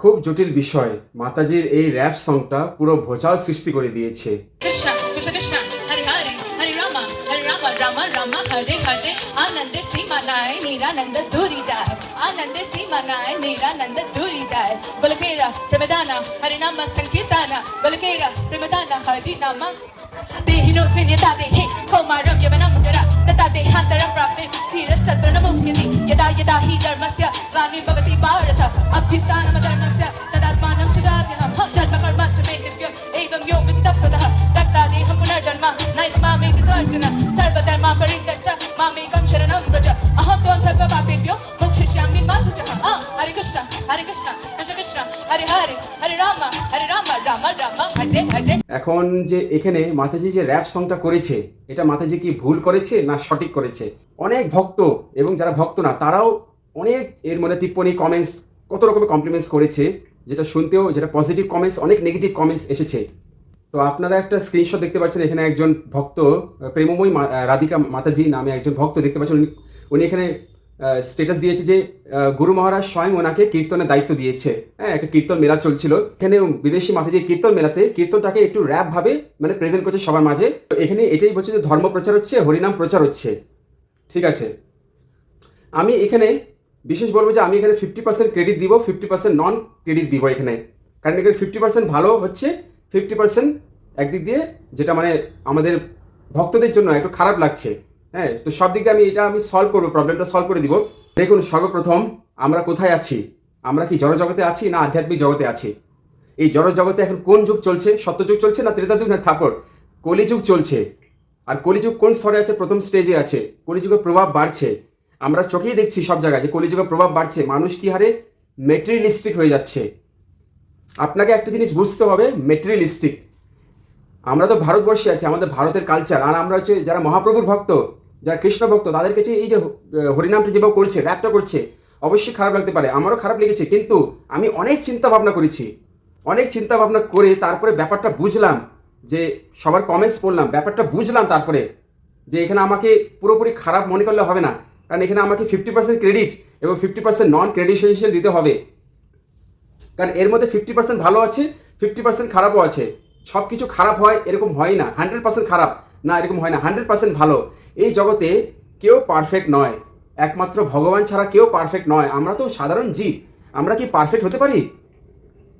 খুব জটিল বিষয়। মাতাজির এই র্যাপ সংটা পুরো ভোজাল সৃষ্টি করে দিয়েছে। হরে রামা হরে রামা রামা রামা, হরে হরে। আনন্দ সীমা নাই নিরানন্দ দূরি যায়। আনন্দ সীমা নাই নিরানন্দ দূরি যায়। বলকেরা প্রেমদানা হরে নাম সংকীর্তানা বলকেরা প্রেমদানা হরে নাম। দেহিনো ফিনে তাবে হে কোমার রব্য तदा देहान्तरं प्राप्ते धीरस्तत्र न मुह्यति यदा यदा हि धर्मस्य ग्लानिर्भवति भवति भारत अभ्युत्थानमधर्मस्य तदात्मानं सुधार्यहं धर्मकर्म च मे नित्य एवं यो विति तत्त्वतः तत्ता देहं पुनर्जन्म न मामेति सर्जन सर्वधर्मा परित्यज मामेकं शरणं व्रज अहं त्वं सर्वपापेभ्यो मुच्छिष्यामि मा शुचः हरे कृष्ण हरे कृष्ण कृष्ण कृष्ण हरे हरे हरे राम हरे राम राम राम हरे हरे এখন যে এখানে মাতাজি যে র্যাপ সংটা করেছে, এটা মাতাজি কি ভুল করেছে না সঠিক করেছে? অনেক ভক্ত এবং যারা ভক্ত না, তারাও অনেক এর মধ্যে টিপ্পণী কমেন্টস কত রকমের কমপ্লিমেন্টস করেছে, যেটা শুনতেও, যেটা পজিটিভ কমেন্টস অনেক নেগেটিভ কমেন্টস এসেছে। তো আপনারা একটা স্ক্রিনশট দেখতে পাচ্ছেন, এখানে একজন ভক্ত প্রেমময় রাধিকা মাতাজি নামে একজন ভক্ত দেখতে পাচ্ছেন উনি এখানে স্টেটাস দিয়েছে যে গুরু মহারাজ স্বয়ং ওনাকে কীর্তনের দায়িত্ব দিয়েছে। হ্যাঁ একটা কীর্তন মেলা চলছিল। এখানে বিদেশি মাঠে যে কীর্তন মেলাতে, কীর্তনটাকে একটু র্যাপ ভাবে মানে প্রেজেন্ট করছে সবার মাঝে। তো এখানে এটাই বলছে যে, ধর্ম প্রচার হচ্ছে, হরিনাম প্রচার হচ্ছে। ঠিক আছে? আমি এখানে বিশেষ বলব যে, আমি এখানে ফিফটি পার্সেন্ট ক্রেডিট দিব ফিফটি পার্সেন্ট নন ক্রেডিট দিব এখানে। কারণ এখানে ফিফটি পার্সেন্ট ভালো হচ্ছে ফিফটি পার্সেন্ট একদিক দিয়ে যেটা মানে আমাদের ভক্তদের জন্য একটু খারাপ লাগছে। হ্যাঁ তো সব দিক দিয়ে আমি এটা আমি সলভ করব প্রবলেমটা সলভ করে দিব। দেখুন, সর্বপ্রথম আমরা কোথায় আছি? আমরা কি জড় জগতে আছি না আধ্যাত্মিক জগতে আছি? এই জড় জগতে এখন কোন যুগ চলছে? সত্যযুগ চলছে না ত্রেতা যুগ না থাপর কলিযুগ চলছে। আর কলিযুগ কোন স্তরে আছে? প্রথম স্টেজে আছে। কলিযুগের প্রভাব বাড়ছে। আমরা চোখেই দেখছি সব জায়গায় যে কলিযুগের প্রভাব বাড়ছে। মানুষ কি হারে? মেটেরিয়ালিস্টিক হয়ে যাচ্ছে। আপনাকে একটা জিনিস বুঝতে হবে মেটেরিয়ালিস্টিক আমরা তো ভারতবর্ষে আছি, আমাদের ভারতের কালচার আর আমরা হচ্ছে যারা মহাপ্রভুর ভক্ত যারা কৃষ্ণ ভক্ত, তাদের কাছে এই যে হরিনামটা যেভাবে করছে র্যাপটা করছে, অবশ্যই খারাপ লাগতে পারে। আমারও খারাপ লেগেছে, কিন্তু আমি অনেক চিন্তা ভাবনা করেছি। অনেক চিন্তা ভাবনা করে তারপরে ব্যাপারটা বুঝলাম যে, সবার কমেন্টস পড়লাম, ব্যাপারটা বুঝলাম তারপরে যে, এখানে আমাকে পুরোপুরি খারাপ মনে করলে হবে না। কারণ এখানে আমাকে ফিফটি পার্সেন্ট ক্রেডিট এবং ফিফটি পার্সেন্ট নন ক্রেডিটেশন দিতে হবে। কারণ এর মধ্যে ফিফটি পার্সেন্ট ভালো আছে ফিফটি পার্সেন্ট খারাপও আছে। সব কিছু খারাপ হয়, এরকম হয় না। হান্ড্রেড পার্সেন্ট খারাপ। না, এরকম হয় না। হান্ড্রেড পার্সেন্ট ভালো। এই জগতে কেউ পারফেক্ট নয়। একমাত্র ভগবান ছাড়া কেউ পারফেক্ট নয়। আমরা তো সাধারণ জীব। আমরা কি পারফেক্ট হতে পারি?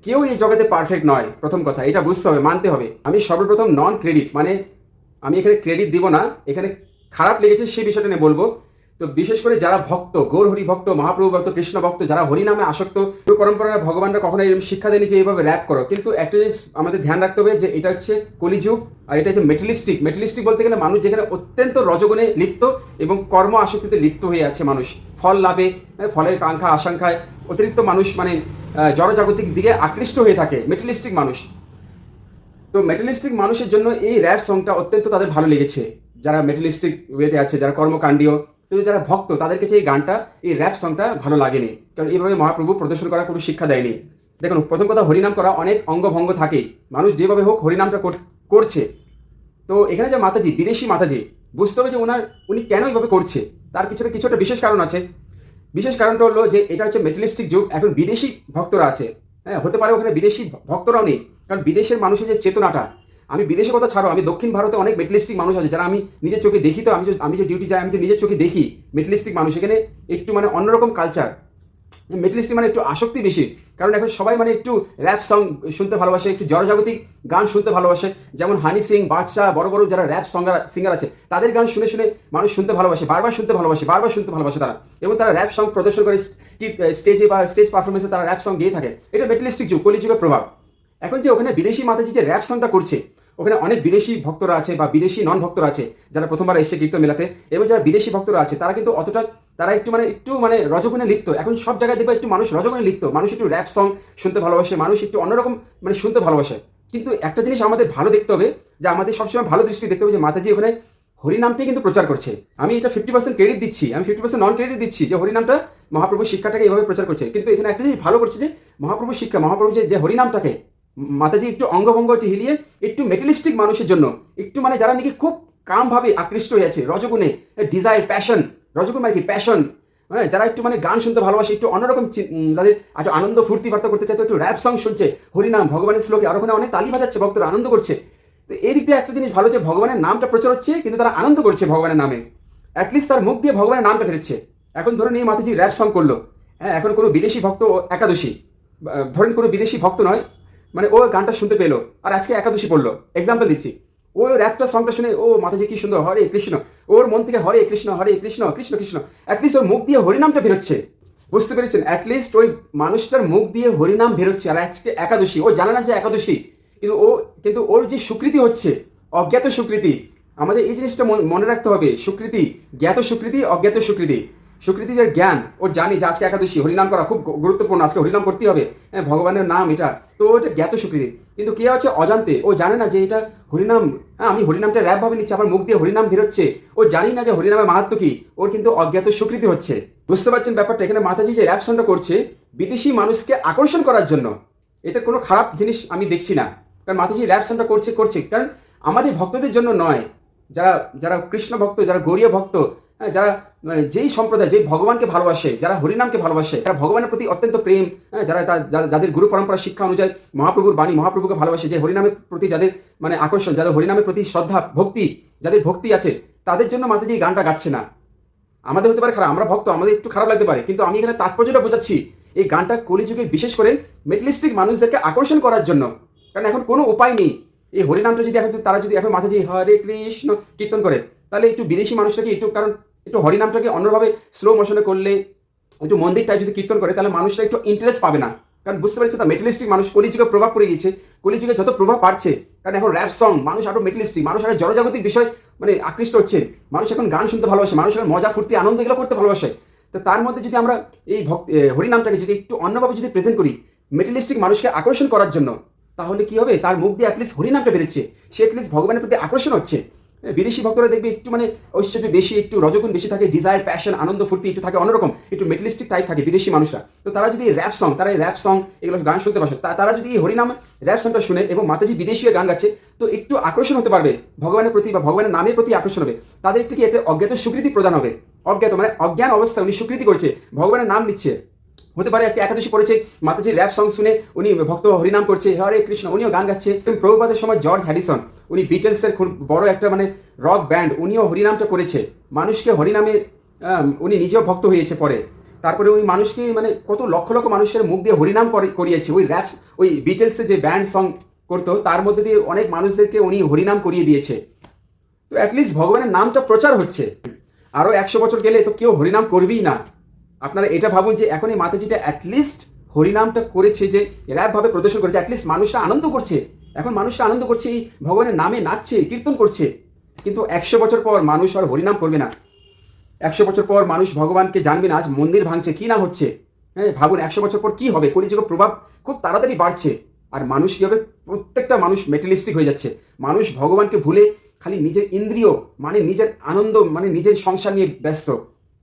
কেউ এই জগতে পারফেক্ট নয়। প্রথম কথা, এটা বুঝতে হবে, মানতে হবে। আমি সর্বপ্রথম নন ক্রেডিট মানে আমি এখানে ক্রেডিট দিব না। এখানে খারাপ লেগেছে সেই বিষয়টা নিয়ে বলব। তো বিশেষ করে যারা ভক্ত গৌর হরি ভক্ত মহাপ্রভু ভক্ত কৃষ্ণ ভক্ত যারা হরি নামে আসক্ত গুরু ভগবানরা কখনো এরকম শিক্ষা দেয়নি যে এইভাবে র্যাপ করো। কিন্তু একটা জিনিস আমাদের ধ্যান রাখতে হবে যে এটা হচ্ছে কলিযুগ আর এটা হচ্ছে মেটালিস্টিক মেটালিস্টিক বলতে গেলে মানুষ যেখানে অত্যন্ত রজগুণে লিপ্ত এবং কর্ম আসক্তিতে লিপ্ত হয়ে আছে মানুষ। ফল লাভে হ্যাঁ, ফলের কাঙ্ক্ষা আশঙ্কায় অতিরিক্ত মানুষ মানে জড়জাগতিক দিকে আকৃষ্ট হয়ে থাকে মেটালিস্টিক মানুষ। তো মেটালিস্টিক মানুষের জন্য এই র্যাপ সংটা অত্যন্ত তাদের ভালো লেগেছে। যারা মেটালিস্টিক ওয়েতে আছে যারা কর্মকাণ্ডীয় কিন্তু যারা ভক্ত তাদের কাছে এই গানটা, এই র্যাপ সংটা ভালো লাগেনি। কারণ এইভাবে মহাপ্রভু প্রদর্শন করার কোনো শিক্ষা দেয়নি। দেখুন, প্রথম কথা হরিনাম করা অনেক অঙ্গভঙ্গ থাকে। মানুষ যেভাবে হোক হরিনামটা কর- করছে। তো এখানে যে মাতাজি, বিদেশি মাতাজি, বুঝতে হবে যে ওনার, উনি কেন এইভাবে করছে? তার পিছনে কিছু একটা বিশেষ কারণ আছে। বিশেষ কারণটা হলো যে এটা হচ্ছে মেটালিস্টিক যুগ, এখন বিদেশি ভক্তরা আছে। হ্যাঁ হতে পারে ওখানে বিদেশি ভক্তরাও নেই। কারণ বিদেশের মানুষের যে চেতনাটা আমি বিদেশের কথা ছাড়ো, আমি দক্ষিণ ভারতে অনেক মেটলিস্টিক মানুষ আছে, যারা আমি নিজের চোখে দেখি তো, আমি আমি যে ডিউটি যাই, আমি তো নিজের চোখে দেখি মেটালিস্টিক মানুষ। এখানে একটু মানে অন্যরকম কালচার মেটালিস্টিক মানে একটু আসক্তি বেশি, কারণ এখন সবাই মানে একটু র্যাপ সং শুনতে ভালোবাসে, একটু জড়জাগতিক গান শুনতে ভালোবাসে। যেমন হানি সিং, বাদশাহ, বড় বড় যারা র্যাপ সঙ্গার সিঙ্গার আছে, তাদের গান শুনে শুনে মানুষ শুনতে ভালোবাসে, বারবার শুনতে ভালোবাসে, বারবার শুনতে ভালোবাসে তারা। এবং তারা র্যাপ সং প্রদর্শন করে, স্টেজে বা স্টেজ পারফরমেন্সে তারা র্যাপ সং গেয়ে থাকে। এটা মেটালিস্টিক যুগ, কলিযুগের প্রভাব। এখন যে ওখানে বিদেশি মাতাজি যে র্যাপ সংটা করছে ওখানে অনেক বিদেশি ভক্তরা আছে বা বিদেশি নন ভক্তরা আছে, যারা প্রথমবার এসে কীর্তন মেলাতে। এবং যারা বিদেশি ভক্তরা আছে, তারা কিন্তু অতটা, তারা একটু মানে একটু মানে রজগুণে লিপ্ত। এখন সব জায়গায় দেখবে একটু মানুষ রজগুণে লিপ্ত। মানুষ একটু র্যাপ সং শুনতে ভালোবাসে, মানুষ একটু অন্যরকম মানে শুনতে ভালোবাসে। কিন্তু একটা জিনিস আমাদের ভালো দেখতে হবে, যে আমাদের সবসময় ভালো দৃষ্টি দেখতে হবে যে মাতাজি ওখানে হরিনামটাই কিন্তু প্রচার করছে। আমি এটা ফিফটি পার্সেন্ট ক্রেডিট দিচ্ছি, আমি ফিফটি পার্সেন্ট নন ক্রেডিট দিচ্ছি যে হরিনামটা মহাপ্রভুর শিক্ষাটাকে এভাবে প্রচার করছে। কিন্তু এখানে একটা জিনিস ভালো করছে যে, মহাপ্রভুর শিক্ষা মহাপ্রভু যে হরিনামটাকে মাতাজি একটু অঙ্গভঙ্গ হিলিয়ে, একটু মেটালিস্টিক মানুষের জন্য, একটু মানে যারা নাকি খুব কামভাবে আকৃষ্ট হয়ে আছে, রজগুণে ডিজায়ার প্যাশন রজগুণ মানে কি? প্যাশন হ্যাঁ যারা একটু মানে গান শুনতে ভালোবাসে, একটু অন্যরকম তাদের একটু আনন্দ ফুর্তি বার্তা করতে চায়, তো একটু র্যাপ সং শুনছে, হরিনাম, ভগবানের শ্লোকে আর ওখানে অনেক তালি বাজাচ্ছে, ভক্তরা আনন্দ করছে। তো এই দিক দিয়ে একটা জিনিস ভালো যে ভগবানের নামটা প্রচার হচ্ছে, কিন্তু তারা আনন্দ করছে ভগবানের নামে। অ্যাটলিস্ট তার মুখ দিয়ে ভগবানের নামটা বেরোচ্ছে এখন ধরুন এই মাতাজি র্যাপ সং করল। হ্যাঁ এখন কোনো বিদেশি ভক্ত একাদশী ধরেন কোনো বিদেশি ভক্ত নয় মানে ও গানটা শুনতে পেল, আর আজকে একাদশী পড়ল। এক্সাম্পল দিচ্ছি। ও ওর একটা সংটা শুনে, ও মাতাজি কি সুন্দর, হরে কৃষ্ণ। ওর মন থেকে হরে কৃষ্ণ হরে কৃষ্ণ কৃষ্ণ কৃষ্ণ। অ্যাটলিস্ট ওর মুখ দিয়ে হরিনামটা বেরোচ্ছে। বুঝতে পেরেছেন? অ্যাটলিস্ট ওই মানুষটার মুখ দিয়ে হরিনাম বেরোচ্ছে, আর আজকে একাদশী। ও জানে না যে একাদশী, কিন্তু ও, কিন্তু ওর যে স্বীকৃতি হচ্ছে, অজ্ঞাত স্বীকৃতি আমাদের এই জিনিসটা মনে রাখতে হবে। স্বীকৃতি জ্ঞাত স্বীকৃতি অজ্ঞাত স্বীকৃতি স্বীকৃতি যে জ্ঞান, ও জানি যে আজকে একাদশী, হরিনাম করা খুব গুরুত্বপূর্ণ, আজকে হরিনাম করতে হবে। হ্যাঁ ভগবানের নাম এটা। তো ওটা জ্ঞাত সুকৃতি। কিন্তু কে আছে অজান্তে? ও জানে না যে এটা হরিনাম। হ্যাঁ আমি হরিনামটা র্যাপ ভাবে নিচ্ছি, আমার মুখ দিয়ে হরিনাম বেরোচ্ছে। ও জানি না যে হরিনামের মাহাত্ম কি। ওর কিন্তু অজ্ঞাত সুকৃতি হচ্ছে। বুঝতে পারছেন ব্যাপারটা? এখানে মাতাজি যে র্যাপ সনটা করছে, বিদেশি মানুষকে আকর্ষণ করার জন্য। এটা কোনো খারাপ জিনিস আমি দেখছি না। কারণ মাতাজি র্যাপ সনটা করছে করছে। কারণ আমাদের ভক্তদের জন্য নয়। যারা যারা কৃষ্ণ ভক্ত, যারা গৌরীয় ভক্ত যারা মানে যেই সম্প্রদায় যেই ভগবানকে ভালোবাসে যারা হরিনামকে ভালোবাসে যারা ভগবানের প্রতি অত্যন্ত প্রেম হ্যাঁ, যারা যাদের গুরু পরম্পরা শিক্ষা অনুযায়ী মহাপ্রভুর বাণী মহাপ্রভুকে ভালোবাসে যে হরিনামের প্রতি যাদের মানে আকর্ষণ যাদের হরিনামের প্রতি শ্রদ্ধা ভক্তি যাদের ভক্তি আছে তাদের জন্য মাতাজি এই গানটা গাচ্ছে না। আমাদের হতে পারে খারাপ আমরা ভক্ত আমাদের একটু খারাপ লাগতে পারে কিন্তু আমি এখানে তাৎপর্যটা বোঝাচ্ছি এই গানটা কলিযুগে বিশেষ করে মেটালিস্টিক মানুষদেরকে আকর্ষণ করার জন্য কারণ এখন কোনো উপায় নেই। এই হরিনামটা যদি এখন তারা যদি এখন মাথায় যে হরে কৃষ্ণ কীর্তন করে তাহলে একটু বিদেশি মানুষটাকে একটু কারণ একটু হরিনামটাকে অন্যভাবে স্লো মোশনে করলে, একটু মন্দির টাইপ যদি কীর্তন করে, তাহলে মানুষরা একটু ইন্টারেস্ট পাবে না। কারণ বুঝতে পারছে তা মেটালিস্টিক মানুষ কলিযুগে প্রভাব পড়ে গিয়েছে, কলিযুগে যত প্রভাব পাচ্ছে কারণ এখন র্যাপ সং মানুষ আরও মেটালিস্টিক মানুষ আরও জড়জাগতিক বিষয় মানে আকৃষ্ট হচ্ছে। মানুষ এখন গান শুনতে ভালোবাসে, মানুষ এখন মজা, ফুর্তি, আনন্দ এগুলো করতে ভালোবাসে। তো তার মধ্যে যদি আমরা এই ভক্ত হরিনামটাকে যদি একটু অন্যভাবে যদি প্রেজেন্ট করি মেটালিস্টিক মানুষকে আকর্ষণ করার জন্য, তাহলে কি হবে? তার মুখ দিয়ে অ্যাটলিস্ট হরিনামটা বেরোচ্ছে। সে অ্যাটলিস্ট ভগবানের প্রতি আকর্ষণ হচ্ছে। বিদেশি ভক্তরা দেখবে একটু মানে ঐশ্বর্য বেশি, একটু রজগুণ বেশি থাকে ডিজায়ার প্যাশন আনন্দ, ফুর্তি একটু থাকে, অন্যরকম, একটু মেটালিস্টিক টাইপ থাকে বিদেশি মানুষরা। তো তারা যদি র্যাপ সং তারা এই র্যাপ সং এগুলো গান শুনতে পারছে তারা যদি এই হরিনাম র্যাপ সংটা শুনে এবং মাতাজি বিদেশি হয়ে গান গাচ্ছে, তো একটু আকর্ষণ হতে পারবে, ভগবানের প্রতি বা ভগবানের নামের প্রতি আকর্ষণ হবে। তাদের একটু কি একটা অজ্ঞাত স্বীকৃতি প্রদান হবে? অজ্ঞাত মানে অজ্ঞান অবস্থায় উনি স্বীকৃতি করছে, ভগবানের নাম নিচ্ছে। হতে পারে, আজকে একাদশী পড়েছে, মাতাজির র্যাপ সং শুনে উনি ভক্ত হরিনাম করছে, হরে কৃষ্ণ, উনিও গান গাচ্ছে। প্রভুপাতের সময় জর্জ হ্যারিসন উনি বিটেলসের বড় একটা মানে রক ব্যান্ড উনিও হরিনামটা করেছে। মানুষকে হরিনামে উনি নিজেও ভক্ত হয়েছে পরে। তারপরে ওই মানুষকে মানে কত লক্ষ লক্ষ মানুষের মুখ দিয়ে হরিনাম করে- করিয়েছে। ওই র্যাপস ওই বিটেলসের যে ব্যান্ড সং করতো, তার মধ্যে দিয়ে অনেক মানুষদেরকে উনি হরিনাম করিয়ে দিয়েছে। তো অ্যাটলিস্ট ভগবানের নামটা প্রচার হচ্ছে। আরও একশো বছর গেলে তো কেউ হরিনাম করবেই না। আপনারা এটা ভাবুন যে এখন এই মাতাজিটা অ্যাটলিস্ট হরিনামটা করেছে যে র্যাপভাবে প্রদর্শন করেছে অ্যাটলিস্ট মানুষরা আনন্দ করছে। এখন মানুষরা আনন্দ করছে, এই ভগবানের নামে নাচছে, কীর্তন করছে। কিন্তু একশো বছর পর মানুষ আর হরিনাম করবে না। একশো বছর পর মানুষ ভগবানকে জানবে না, আজ মন্দির ভাঙছে, কি না হচ্ছে। হ্যাঁ ভাবুন একশো বছর পর কি হবে? কলিযুগের প্রভাব খুব তাড়াতাড়ি বাড়ছে। আর মানুষ কি হবে প্রত্যেকটা মানুষ মেটালিস্টিক হয়ে যাচ্ছে। মানুষ ভগবানকে ভুলে খালি নিজের ইন্দ্রিয় মানে নিজের আনন্দ মানে নিজের সংসার নিয়ে ব্যস্ত।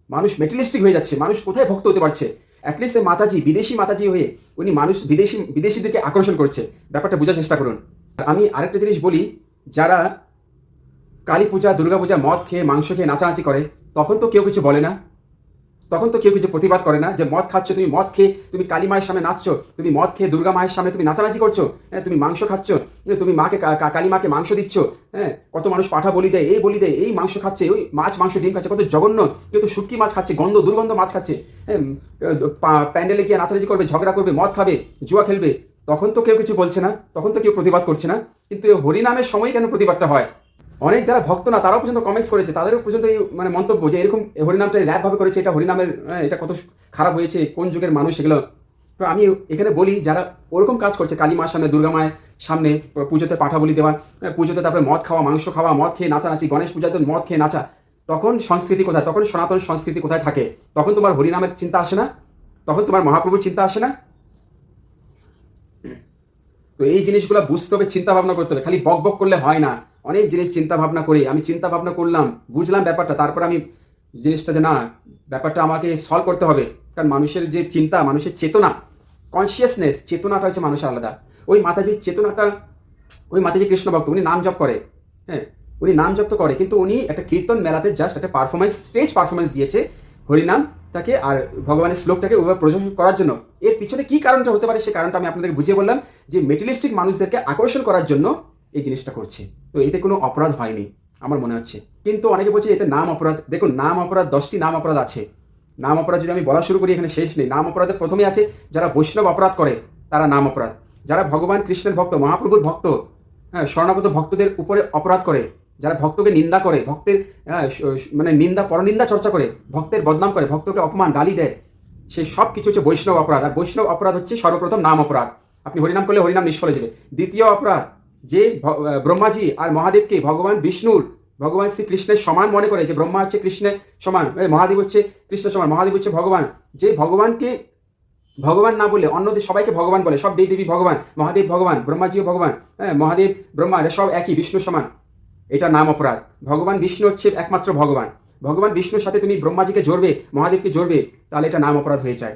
মানুষ মেটেলিস্টিক হয়ে যাচ্ছে, মানুষ কোথায় ভক্ত হতে পারছে? অ্যাটলিস্ট মাতাজি, বিদেশি মাতাজি হয়ে উনি মানুষ বিদেশি, বিদেশিদেরকে আকর্ষণ করছে। ব্যাপারটা বোঝার চেষ্টা করুন। আমি আরেকটা জিনিস বলি, যারা কালী পূজা দুর্গা পূজা মদ খেয়ে, মাংস খেয়ে, নাচানাচি করে, তখন তো কেউ কিছু বলে না। তখন তো কেউ কিছু প্রতিবাদ করে না যে মদ খাচ্ছ তুমি মদ খেয়ে তুমি কালী মায়ের সামনে নাচছো তুমি মদ খেয়ে দুর্গা মায়ের সামনে তুমি নাচানাচি করছ হ্যাঁ তুমি মাংস খাচ্ছ হ্যাঁ, তুমি মাকে কালী মাকে মাংস দিচ্ছ হ্যাঁ কত মানুষ পাঠা বলি দেয় এই বলি দেয় এই মাংস খাচ্ছে ওই মাছ মাংস ডিম খাচ্ছে কত জঘন্য কেউ তো শুটকি মাছ খাচ্ছে গন্ধ দুর্গন্ধ মাছ খাচ্ছে হ্যাঁ প্যান্ডেলে গিয়ে নাচানাচি করবে ঝগড়া করবে মদ খাবে জুয়া খেলবে তখন তো কেউ কিছু বলছে না তখন তো কেউ প্রতিবাদ করছে না কিন্তু হরিনামের সময় কেন প্রতিবাদটা হয়? অনেক যারা ভক্ত না তারাও পর্যন্ত কমেন্টস করেছে তাদেরও পর্যন্ত এই মানে মন্তব্য যে এরকম হরিনামটা র্যাপ ভাবে করেছে এটা হরিনামের হ্যাঁ, এটা কত খারাপ হয়েছে কোন যুগের মানুষ এগুলো। তো আমি এখানে বলি যারা ওরকম কাজ করছে কালী মার সামনে দুর্গা মায়ের সামনে পুজোতে পাঠা বলি দেওয়া হ্যাঁ, পুজোতে তারপরে মদ খাওয়া মাংস খাওয়া মদ খেয়ে নাচানাচি গণেশ পূজাতে মদ খেয়ে নাচা তখন সংস্কৃতি কোথায়? তখন সনাতন সংস্কৃতি কোথায় থাকে? তখন তোমার হরিনামের চিন্তা আসে না? তখন তোমার মহাপ্রভুর চিন্তা আসে না? তো এই জিনিসগুলো বুঝতে হবে চিন্তা ভাবনা করতে হবে খালি বক বক করলে হয় না। অনেক জিনিস চিন্তা ভাবনা করে। আমি চিন্তা ভাবনা করলাম, বুঝলাম ব্যাপারটা, তারপর আমি জিনিসটা যে না, ব্যাপারটা আমাকে সলভ করতে হবে। কারণ মানুষের যে চিন্তা, মানুষের চেতনা কনসিয়াসনেস চেতনাটা হচ্ছে মানুষের আলাদা। ওই মাতাজির চেতনাটা, ওই মাতাজি কৃষ্ণ ভক্ত উনি নাম জপ করে হ্যাঁ উনি নাম জপ তো করে, কিন্তু উনি একটা কীর্তন মেলাতে জাস্ট একটা পারফরমেন্স স্টেজ পারফরমেন্স দিয়েছে হরিনাম তাকে আর ভগবানের শ্লোকটাকে ওইভাবে প্রদর্শন করার জন্য। এর পিছনে কী কারণটা হতে পারে সেই কারণটা আমি আপনাদেরকে বুঝিয়ে বললাম যে মেটেরিয়ালিস্টিক মানুষদেরকে আকর্ষণ করার জন্য এই জিনিসটা করছে। তো এতে কোনো অপরাধ হয়নি আমার মনে হচ্ছে। কিন্তু অনেকে বলছে এতে নাম অপরাধ দেখুন নাম অপরাধ দশটি নাম অপরাধ আছে। নাম অপরাধ যদি আমি বলা শুরু করি এখানে শেষ নেই। নাম অপরাধে প্রথমে আছে যারা বৈষ্ণব অপরাধ করে তারা নাম অপরাধ। যারা ভগবান কৃষ্ণের ভক্ত মহাপ্রভুর ভক্ত হ্যাঁ স্বর্ণাগত ভক্তদের উপরে অপরাধ করে যারা ভক্তকে নিন্দা করে ভক্তের হ্যাঁ, স- স- মানে নিন্দা পরনিন্দা চর্চা করে ভক্তের বদনাম করে ভক্তকে অপমান গালি দেয় সেই সব কিছু হচ্ছে বৈষ্ণব অপরাধ। আর বৈষ্ণব অপরাধ হচ্ছে সর্বপ্রথম নাম অপরাধ। আপনি হরিনাম করলে হরিনাম নিষ্ফলে যাবে। দ্বিতীয় অপরাধ যে ব্রহ্মাজি আর মহাদেবকে ভগবান বিষ্ণুর ভগবান শ্রী কৃষ্ণের সমান মনে করে যে ব্রহ্মা হচ্ছে কৃষ্ণের সমান এ, মহাদেব হচ্ছে কৃষ্ণের সমান মহাদেব হচ্ছে ভগবান। যে ভগবানকে ভগবান না বলে অন্যদের সবাইকে ভগবান বলে সব দেব দেবী ভগবান মহাদেব ভগবান ব্রহ্মাজিও ভগবান হ্যাঁ মহাদেব ব্রহ্মা এরা সব একই বিষ্ণু সমান। এটা নাম অপরাধ। ভগবান বিষ্ণু হচ্ছে একমাত্র ভগবান। ভগবান বিষ্ণুর সাথে তুমি ব্রহ্মাজিকে জড়বে মহাদেবকে জড়বে তাহলে এটা নাম অপরাধ হয়ে যায়।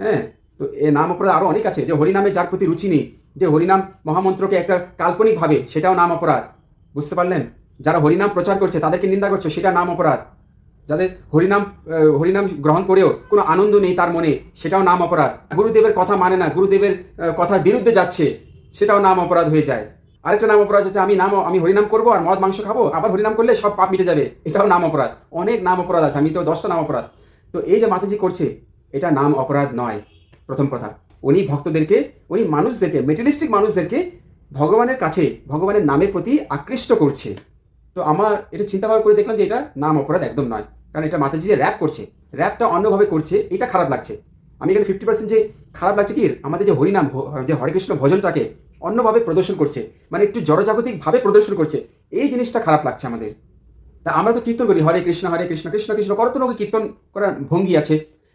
হ্যাঁ তো এ নাম অপরাধ আরও অনেক আছে যে হরিনামে যার প্রতি রুচি নেই যে হরিনাম মহামন্ত্রকে একটা কাল্পনিকভাবে সেটাও নাম অপরাধ। বুঝতে পারলেন? যারা হরিনাম প্রচার করছে, তাদেরকে নিন্দা করছে, সেটা নাম অপরাধ। যাদের হরিনাম হরিনাম গ্রহণ করেও কোনো আনন্দ নেই তার মনে, সেটাও নাম অপরাধ। গুরুদেবের কথা মানে না, গুরুদেবের কথার বিরুদ্ধে যাচ্ছে, সেটাও নাম অপরাধ হয়ে যায়। আরেকটা নাম অপরাধ হচ্ছে, আমি নাম, আমি হরিনাম করব আর মদ, মাংস খাব, আবার হরিনাম করলে সব পাপ মিটে যাবে। এটাও নাম অপরাধ। অনেক নাম অপরাধ আছে, আমি তো দশটা নাম অপরাধ। তো এই যে মাতাজি করছে, এটা নাম অপরাধ নয়। প্রথম কথা। উনি ভক্তদেরকে, উনি মানুষদেরকে মেটেরিয়ালিস্টিক মানুষদেরকে ভগবানের কাছে, ভগবানের নামের প্রতি আকৃষ্ট করছে। তো আমার এটা চিন্তা ভাবনা করে দেখলাম যে এটা নাম অপরাধ একদম নয়। কারণ এটা মাতাজি যে র্যাপ করছে র্যাপটা অন্যভাবে করছে, এটা খারাপ লাগছে। আমি এখানে ফিফটি পার্সেন্ট যে খারাপ লাগছে কি, আমাদের যে হরিনাম যে হরে কৃষ্ণ ভজনটাকে অন্যভাবে প্রদর্শন করছে মানে একটু জড়জাগতিকভাবে প্রদর্শন করছে, এই জিনিসটা খারাপ লাগছে আমাদের। তা আমরা তো কীর্তন করি, হরে কৃষ্ণ হরে কৃষ্ণ কৃষ্ণ কৃষ্ণ লোক কীর্তন করার ভঙ্গি আছে।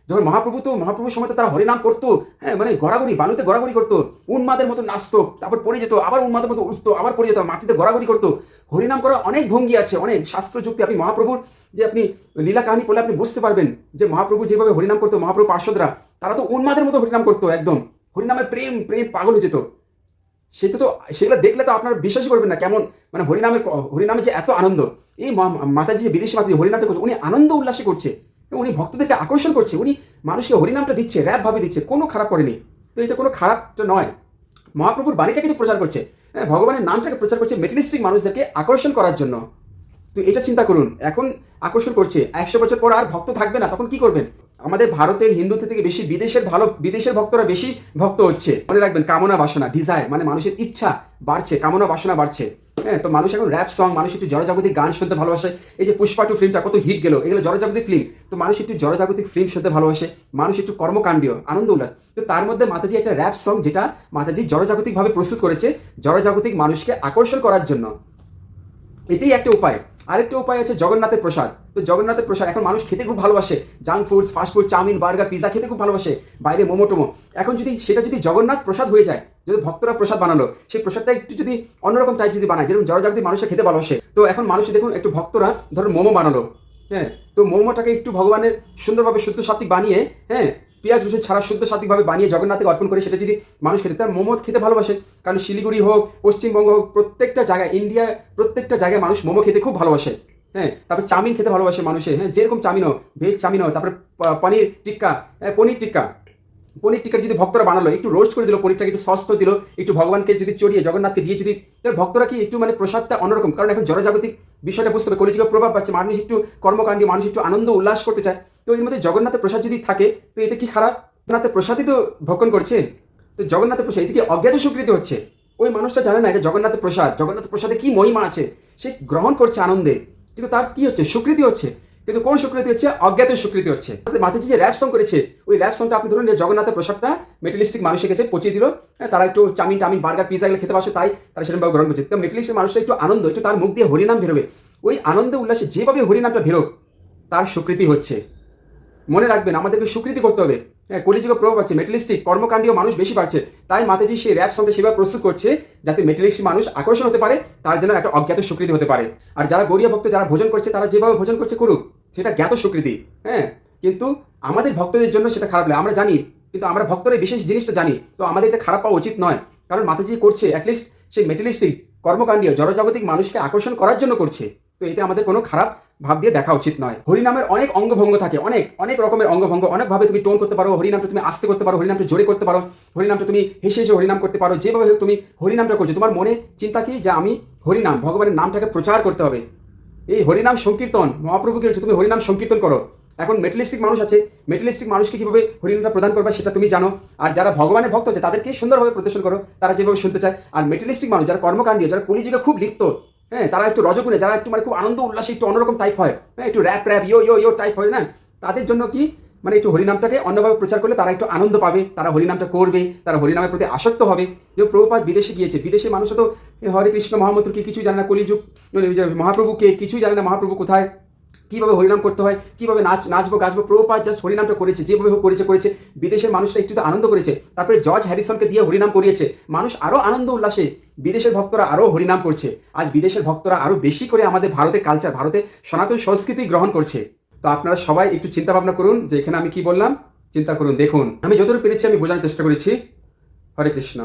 যখন মহাপ্রভু তো, মহাপ্রভুর সময় তো তারা হরিনাম করতো হ্যাঁ মানে গড়াগড়ি, বালুতে গড়াগড়ি করতো, উন্মাদের মতো নাচতো, তারপর পড়ে যেত, আবার উন্মাদের মতো উঠতো, আবার পড়ে যেত, মাটিতে গড়াগড়ি করতো। হরিনাম করার অনেক ভঙ্গি আছে, অনেক শাস্ত্র যুক্তি আপনি মহাপ্রভুর, যে আপনি লীলা কাহিনী পড়লে আপনি বুঝতে পারবেন যে মহাপ্রভু যেভাবে হরিনাম করতো মহাপ্রভু পার্শ্বদরা, তারা তো উন্মাদের মতো হরিনাম করতো একদম। হরিনামের প্রেম প্রেম পাগল হয়ে যেত। সেটা তো, সেগুলো দেখলে তো আপনারা বিশ্বাসই করবেন না কেমন মানে হরিনামের ক- হরিনামে যে এত আনন্দ। এই মাতাজি বিদেশি মাতাজি হরিনামটা করছে, উনি আনন্দ উল্লাসে করছে। উনি ভক্তদেরকে আকর্ষণ করছে, উনি মানুষকে হরিনামটা দিচ্ছে র্যাপ ভাবে দিচ্ছে, কোনো খারাপ করেনি তো এটা কোনো খারাপটা নয়। মহাপ্রভুর বাণীটাকে কিন্তু প্রচার করছে। হ্যাঁ ভগবানের নামটাকে প্রচার করছে মেটেরিস্টিক মানুষদেরকে আকর্ষণ করার জন্য। তো এটা চিন্তা করুন, এখন আকর্ষণ করছে। একশো বছর পর আর ভক্ত থাকবে না, তখন কি করবেন? আমাদের ভারতের হিন্দুত্ব থেকে বেশি বিদেশের ভালো, বিদেশের ভক্তরা বেশি ভক্ত হচ্ছে। মনে রাখবেন, কামনা বাসনা ডিজায়ার মানে মানুষের ইচ্ছা বাড়ছে, কামনা বাসনা বাড়ছে। হ্যাঁ তো মানুষ এখন র্যাপ সং মানুষ একটু জড়জাগতিক গান শুনতে ভালোবাসে। এই যে পুষ্পা টু ফিল্মটা কত হিট গেল, এগুলো জড়জাগতিক ফিল্ম তো মানুষ একটু জড়জাগতিক ফিল্ম শুনতে ভালোবাসে, মানুষ একটু কর্মকাণ্ডীয়, আনন্দ উল্লাস। তো তার মধ্যে মাতাজি একটা র্যাপ সং যেটা মাতাজি জড়জাগতিকভাবে প্রস্তুত করেছে, জড়জাগতিক মানুষকে আকর্ষণ করার জন্য। এটাই একটা উপায়। আরেকটা উপায় আছে জগন্নাথের প্রসাদ। তো জগন্নাথের প্রসাদ, এখন মানুষ খেতে খুব ভালোবাসে। Junk foods fast food chow mein, burger pizza খেতে খুব ভালোবাসে। বাইরে মোমো টোমো এখন যদি সেটা যদি জগন্নাথ প্রসাদ হয়ে যায় যদি ভক্তরা প্রসাদ বানালো সেই প্রসাদটা একটু যদি অন্যরকম টাইপ যদি বানায় যেরকম জড়জাগতিক মানুষের খেতে ভালোবাসে তো এখন মানুষ দেখুন একটু ভক্তরা ধরুন মোমো বানালো হ্যাঁ তো মোমোটাকে একটু ভগবানের সুন্দরভাবে শুদ্ধ সাত্বিক বানিয়ে হ্যাঁ পেঁয়াজ রসুন ছাড়া শুদ্ধ সাত্বিকভাবে বানিয়ে জগন্নাথকে অর্পণ করে সেটা যদি মানুষ খেতে তার মোমো খেতে ভালোবাসে কারণ শিলিগুড়ি হোক পশ্চিমবঙ্গ হোক প্রত্যেকটা জায়গায় ইন্ডিয়া প্রত্যেকটা জায়গায় মানুষ মোমো খেতে খুব ভালোবাসে হ্যাঁ তারপর চাউমিন খেতে ভালোবাসে মানুষে হ্যাঁ যেরকম চাউমিন হোক ভেজ চাউমিন হোক তারপরে পনির টিক্কা হ্যাঁ, পনির টিক্কা পনির টিক্কা যদি ভক্তরা বানালো, একটু রোস্ট করে দিল, পনিরটাকে একটু সস করে দিল, একটু ভগবানকে যদি চড়িয়ে, জগন্নাথকে দিয়ে যদি, তাহলে ভক্তরা কি একটু মানে প্রসাদটা অন্যরকম? কারণ এখন জড়জাগতিক বিষয়টা বুঝতে হবে। কলিযুগের প্রভাব পাচ্ছে মানুষ একটু কর্মকাণ্ডী, মানুষ একটু আনন্দ, উল্লাস করতে চায়। তো এর মধ্যে জগন্নাথের প্রসাদ যদি থাকে, তো এতে কি খারাপ? জগন্নাথের প্রসাদই তো ভক্ষণ করছে। তো জগন্নাথের প্রসাদ এতে কি অজ্ঞাত স্বীকৃতি হচ্ছে। ওই মানুষটা জানে না এটা জগন্নাথের প্রসাদ। জগন্নাথের প্রসাদে কি মহিমা আছে? সে গ্রহণ করছে আনন্দে। কিন্তু তার কি হচ্ছে? স্বীকৃতি হচ্ছে। কিন্তু কোন স্বীকৃতি হচ্ছে? অজ্ঞাত স্বীকৃতি হচ্ছে। মাতাজি যে র্যাপ সং করেছে ওই র্যাপ সংটা আপনি ধরুন জগন্নাথের প্রসাদটা মেটালিস্টিক মানুষের কাছে পচিয়ে দিল। হ্যাঁ, তারা একটু চামিন টামিন বার্গার পিজা এগুলো খেতে পারছে তাই তারা সেরকমভাবে গ্রহণ করছে। তো মেটালিস্টিক মানুষের একটু আনন্দ একটু তার মুখ দিয়ে হরিনাম বেরোবে। ওই আনন্দ উল্লাসে যেভাবে হরিনামটা বেরোক তার স্বীকৃতি হচ্ছে। মনে রাখবেন আমাদেরকে স্বীকৃতি করতে হবে। কলিযুগে প্রভাব আছে মেটেলিস্টিক কর্মকাণ্ডীয় মানুষ বেশি বাড়ছে। তাই মাতাজি সেই র্যাপ সঙ্গে সেভাবে প্রস্তুত করছে যাতে মেটেলিস্টিক মানুষ আকর্ষণ হতে পারে, তার জন্য একটা অজ্ঞাত স্বীকৃতি হতে পারে। আর যারা গরিয়া ভক্ত, যারা ভোজন করছে, তারা যেভাবে ভোজন করছে করুক, সেটা জ্ঞাত স্বীকৃতি হ্যাঁ। কিন্তু আমাদের ভক্তদের জন্য সেটা খারাপ লাগে আমরা জানি, কিন্তু আমরা ভক্তরা বিশেষ জিনিসটা জানি, তো আমাদের এটা খারাপ পাওয়া উচিত নয়। কারণ মাতাজি করছে অ্যাটলিস্ট সেই মেটেলিস্টিক কর্মকাণ্ডীয়, জড়জাগতিক মানুষকে আকর্ষণ করার জন্য করছে। তো এতে আমাদের কোনো খারাপ ভাব দিয়ে দেখা উচিত নয়। হরিনামের অনেক অঙ্গভঙ্গ থাকে, অনেক অনেক রকমের অঙ্গভঙ্গ। অনেকভাবে তুমি টোন করতে পারো, হরিনামটা তুমি আস্তে করতে পারো, হরিনামটা জোরে করতে পারো, হরিনামটা তুমি হেসে হেসে হরিনাম করতে পারো, যেভাবে তুমি হরিনামটা করছ। তোমার মনে চিন্তা কি যে আমি হরিনাম, ভগবানের নামটাকে প্রচার করতে হবে? এই হরিনাম সংকীর্তন, মহাপ্রভু কি হচ্ছে তুমি হরিনাম সংকীর্তন করো। এখন মেটালিস্টিক মানুষ আছে, মেটালিস্টিক মানুষকে কীভাবে হরিনামটা প্রদান করবে সেটা তুমি জানো। আর যারা ভগবানের ভক্ত আছে, তাদেরকে সুন্দরভাবে প্রদর্শন করো, তারা যেভাবে শুনতে চায়। আর মেটালিস্টিক মানুষ, যারা কর্মকাণ্ডীয়, যারা কলিযুগে খুব লিপ্ত হ্যাঁ তারা একটু রজগুণে যারা একটু মানে খুব আনন্দ, উল্লাসে, একটু অন্যরকম টাইপ হয়। হ্যাঁ একটু rap rap yo yo yo type হয় না? তাদের জন্য কি? মানে একটু হরিনামটাকে অন্যভাবে প্রচার করলে তারা একটু আনন্দ পাবে, তারা হরিনামটা করবে, তারা হরিনামের প্রতি আসক্ত হবে। যে প্রভুপাত বিদেশে গিয়েছে, বিদেশে মানুষ তো হরে কৃষ্ণ, মহামন্ত্র কি কিছুই জানে না, কলিযুগ মহাপ্রভু মহাপ্রভুকে কিছুই জানে না, মহাপ্রভু কোথায়? কীভাবে হরিনাম করতে হয়, কীভাবে নাচ, নাচবো, গাছবো প্রভুপাত জাস্ট হরিনামটা করেছে, যেভাবে হোক করেছে করেছে। বিদেশের মানুষরা একটু তো আনন্দ করেছে। তারপরে জর্জ হ্যারিসনকে দিয়ে হরিনাম করিয়েছে। মানুষ আরও আনন্দ উল্লাসে বিদেশের ভক্তরা আরও হরিনাম করছে। আজ বিদেশের ভক্তরা আরও বেশি করে আমাদের ভারতের কালচার ভারতে সনাতন সংস্কৃতি গ্রহণ করছে। তো আপনারা সবাই একটু চিন্তা ভাবনা করুন যে এখানে আমি কি বললাম? চিন্তা করুন, দেখুন। আমি যতটুকু পেরেছি, আমি বোঝানোর চেষ্টা করেছি। হরে কৃষ্ণ।